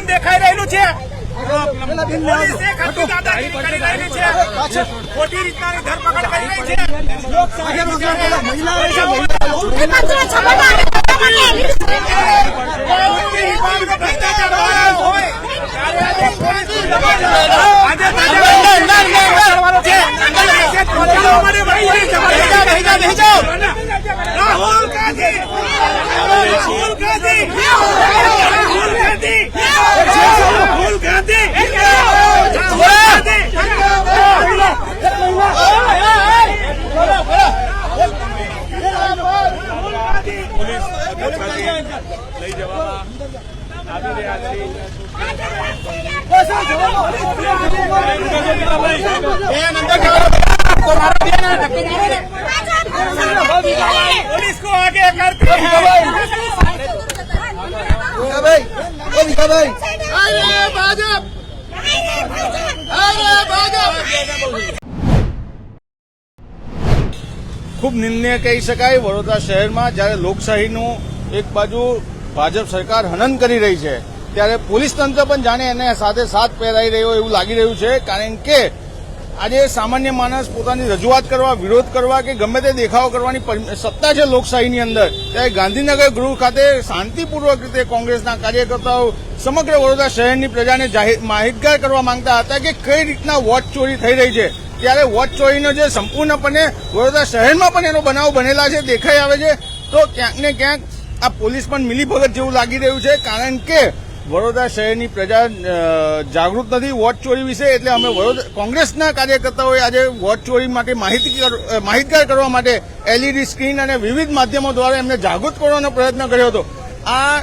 દમન દેખાઈ રહેલું છે પોલીસે ખોટી દાદાગીરી કરી રહેલી છે ખોટી રીતનાની ધરપકડ કરી રહી છે લોકશાહીની જ્યારે પોલીસની હિફાજતે ભ્રષ્ટાચાર હોય ત્યારે આજે પોલીસનું દમન આજે કરવાનું છે પહોંચાડવા માટે ભાઈ ભેજા ભેજા ભેજો રાહુલ ગાંધી રાહુલ ગાંધી રાહુલ ગાંધી રાહુલ ગાંધી પોલીસ લઈ જવામાં આવી રહ્યા છે पुलिस को आगे करते हैं ખૂબ નિંદનીય કહી શકાય વડોદરા શહેરમાં જ્યારે લોકશાહીનું એક બાજુ ભાજપ સરકાર હનન કરી રહી છે ત્યારે પોલીસ તંત્ર પણ જાણે એને સાથે સાથ પહેરાઈ રહ્યો એવું લાગી રહ્યું છે કારણ કે આજે સામાન્ય માણસ પોતાની રજૂઆત કરવા, વિરોધ કરવા કે ગમે તે દેખાવો કરવાની સત્તા છે લોકશાહીની અંદર, ત્યારે ગાંધીનગર ગૃહ ખાતે શાંતિપૂર્વક રીતે કોંગ્રેસના કાર્યકર્તાઓ સમગ્ર વડોદરા શહેરની પ્રજાને માહિતગાર કરવા માંગતા હતા કે કઈ રીતના વોટ ચોરી થઈ રહી છે. ત્યારે વોટ ચોરીનો જે સંપૂર્ણપણે વડોદરા શહેરમાં પણ એનો બનાવ બનેલા છે, દેખાઈ આવે છે. તો ક્યાંક ને ક્યાંક આ પોલીસ પણ મિલીભગત જેવું લાગી રહ્યું છે, કારણ કે વડોદરા શહેરની પ્રજા જાગૃત નથી વોટ ચોરી વિશે એટલે અમે વડોદરા કોંગ્રેસના કાર્યકર્તાઓએ આજે વોટ ચોરી માટે માહિતી માહિતગાર કરવા માટે એલઈડી સ્ક્રીન અને વિવિધ માધ્યમો દ્વારા એમને જાગૃત કરવાનો પ્રયત્ન કર્યો હતો. આ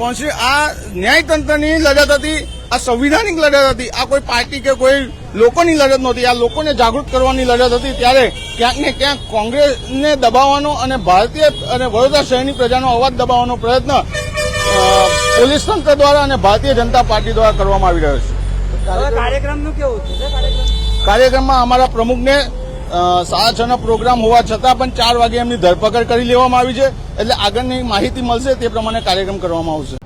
આ ન્યાયતંત્રની લડત હતી, આ સંવિધાનિક લડત હતી, આ કોઈ પાર્ટી કે કોઈ લોકોની લડત નહોતી, આ લોકોને જાગૃત કરવાની લડત હતી. ત્યારે ક્યાંક ને ક્યાંક કોંગ્રેસને દબાવવાનો અને ભારતીય અને વડોદરા શહેરની પ્રજાનો અવાજ દબાવવાનો પ્રયત્ન પોલીસ તંત્ર દ્વારા અને ભારતીય જનતા પાર્ટી દ્વારા કરવામાં આવી રહ્યો છે. કાર્યક્રમમાં અમારા પ્રમુખને સાડા છ નો પ્રોગ્રામ હોવા છતાં પણ ચાર વાગે એમની ધરપકડ કરી લેવામાં આવી છે. એટલે આગળની માહિતી મળશે તે પ્રમાણે કાર્યક્રમ કરવામાં આવશે.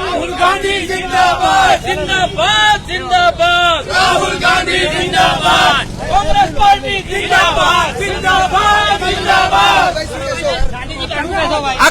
રાહુલ ગાંધી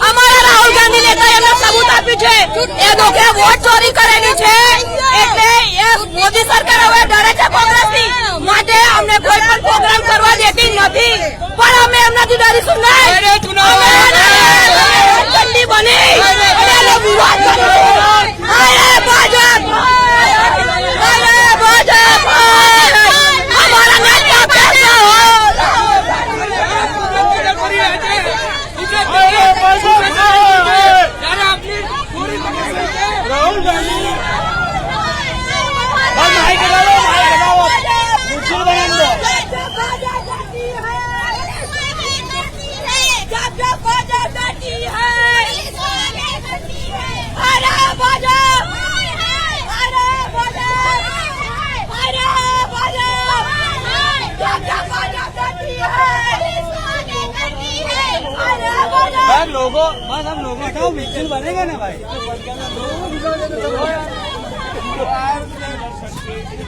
અમારા રાહુલ ગાંધી નેતા એમને સબૂત આપ્યું છે એ લોકો વોટ ચોરી કરેલી છે એટલે મોદી સરકાર હવે ડરે છે કોંગ્રેસની માટે અમને કોઈ પણ પ્રોગ્રામ કરવા દેતી નથી. પણ અમે એમનાથી ડરીશું નહીં અમે ઠંડી બની અને એનો વિવાદ કરીશું અરે ભાજપ અરે ભાજપ અમારા નેતા પેલા भाई लोगो बस हम लोगो हटाओ मिक्सिंग बनेगा ना भाई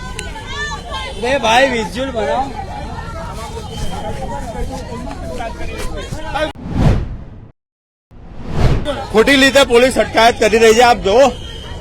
अरे भाई विजुअल बनाओ ખોટી રીતે પોલીસ અટકાયત કરી રહી છે. આપ જો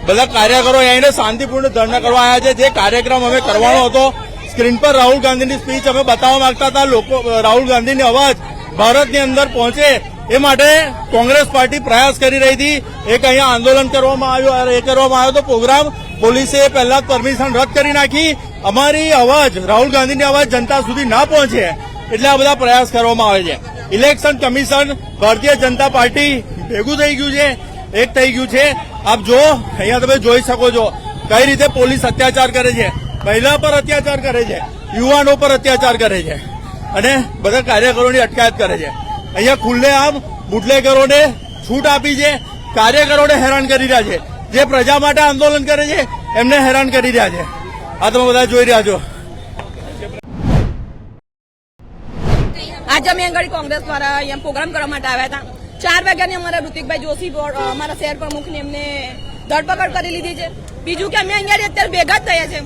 બધા કાર્યકરો આવીને શાંતિપૂર્ણ ધરણા કરવા આવ્યા છે. જે કાર્યક્રમ અમે કરવાનો હતો, સ્ક્રીન પર રાહુલ ગાંધીની સ્પીચ અમે બતાવવા માંગતા હતા. લોકો, રાહુલ ગાંધીની અવાજ ભારતની અંદર પહોંચે એ માટે કોંગ્રેસ પાર્ટી પ્રયાસ કરી રહી હતી. એક અહીંયા આંદોલન કરવામાં આવ્યું એ કરવામાં આવ્યો હતો પ્રોગ્રામ. પોલીસે પહેલા જ પરમિશન રદ કરી નાખી. અમારી અવાજ, રાહુલ ગાંધીની અવાજ જનતા સુધી ના પહોંચે. એટલે આ બધા પ્રયાસ કરવામાં આવે છે. Election commission, Bharatiya Janata party ભેગું થઈ ગયું છે, એક થઈ ગયું છે. આપ જો અહીંયા તમે જોઈ શકો છો કઈ રીતે પોલીસ અત્યાચાર કરે છે. મહિલા પર અત્યાચાર કરે છે, યુવાનો પર અત્યાચાર કરે છે અને બધા કાર્યકરોની અટકાયત કરે છે. અહીંયા ખુલ્લે આમ બુટલેગરોને છૂટ આપી છે, કાર્યકરોને હેરાન કરી રહ્યા છે. જે પ્રજા માટે આંદોલન કરે છે, એમને હેરાન કરી રહ્યા છે. આ તમે બધા જોઈ રહ્યા છો. આજે અમે આગળ કોંગ્રેસ દ્વારા અહીંયા પ્રોગ્રામ કરવા માટે આવ્યા હતા. ચાર વાગ્યાની અમારા ઋતિકભાઈ જોશી અમારા શહેર પ્રમુખની એમને ધરપકડ કરી લીધી છે. બીજું કે અમે અહીંયા અત્યારે ભેગા જ થયા છે.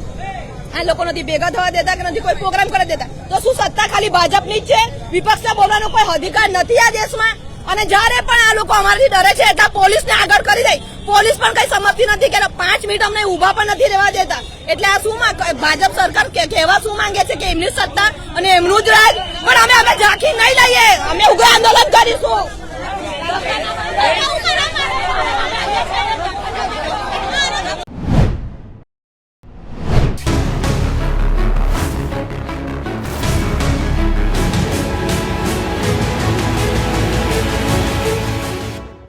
આ લોકો નથી ભેગા થવા દેતા કે નથી, કોઈ પ્રોગ્રામ કરવા દેતા. તો શું સત્તા ખાલી ભાજપની જ છે? વિપક્ષના બોલવાનો કોઈ અધિકાર નથી આ દેશમાં? અને જ્યારે પણ આ લોકો અમારાથી ડરે છે એટલે પોલીસને આગળ કરી દઈ પોલીસ પણ કઈ સમજતી નથી કે પાંચ મિનિટ અમને ઊભા પણ નથી રહેવા દેતા. એટલે આ શું ભાજપ સરકાર કહેવા શું માંગે છે કે એમની સત્તા અને એમનું જ રાજ પણ અમે અમે ઝાંખી નહીં લઈએ. અમે ઉગ્ર આંદોલન કરીશું.